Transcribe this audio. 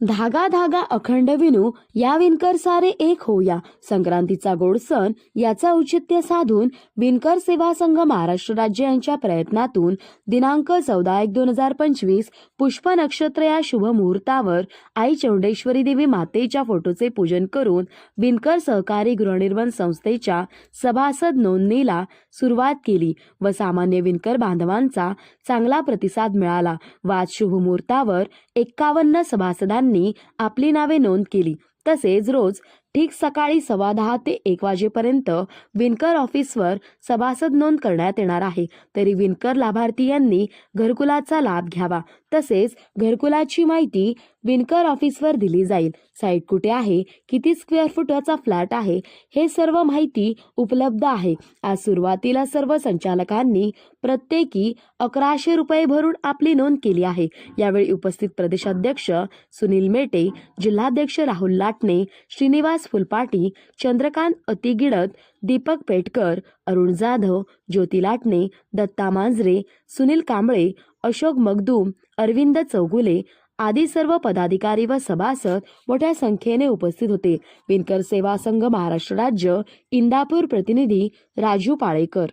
धागा धागा अखंड विनू या विणकर सारे एक होऊया. संक्रांतीचा गोड सण याचा औचित्य साधून विणकर सेवा संघ महाराष्ट्र राज्य यांच्या प्रयत्नातून दिनांक चौदा एक दोन हजार पंचवीस पुष्प नक्षत्र या शुभ मुहूर्तावर आई चौंडेश्वरी देवी मातेच्या फोटोचे पूजन करून विणकर सहकारी गृहनिर्माण संस्थेच्या सभासद नोंदणीला सुरुवात केली व सामान्य विणकर बांधवांचा चांगला प्रतिसाद मिळाला. वाद शुभ मुहूर्तावर एक्कावन्न सभासदांनी आपली नावे नोंद केली. तसेच रोज ठीक सकाळी सव्वा दहा ते एक वाजेपर्यंत विणकर ऑफिसवर सभासद नोंद करण्यात येणार आहे. तरी विणकर लाभार्थी यांनी घरकुलाचा लाभ घ्यावा. तसेच घरकुलाची माहिती विणकर ऑफिसवर दिली जाईल. साईट कुठे आहे? किती स्क्वेअर फुटाचा फ्लॅट आहे? हे सर्व माहिती उपलब्ध आहे. आज सुरुवातीला सर्व संचालकांनी प्रत्येकी अकराशे रुपये भरून आपली नोंद केली आहे. यावेळी उपस्थित प्रदेशाध्यक्ष सुनील मेटे जिल्हाध्यक्ष राहुल लाटणे श्रीनिवास फुलपाटी चंद्रकांत अतिगिडत दीपक पेटकर अरुण जाधव ज्योती लाटणे दत्ता मांजरे सुनील कांबळे अशोक मगदूम अरविंद चौगुले आदी सर्व पदाधिकारी व सभासद मोठ्या संख्येने उपस्थित होते. विणकर सेवा संघ महाराष्ट्र राज्य इंदापूर प्रतिनिधी राजू पाळेकर.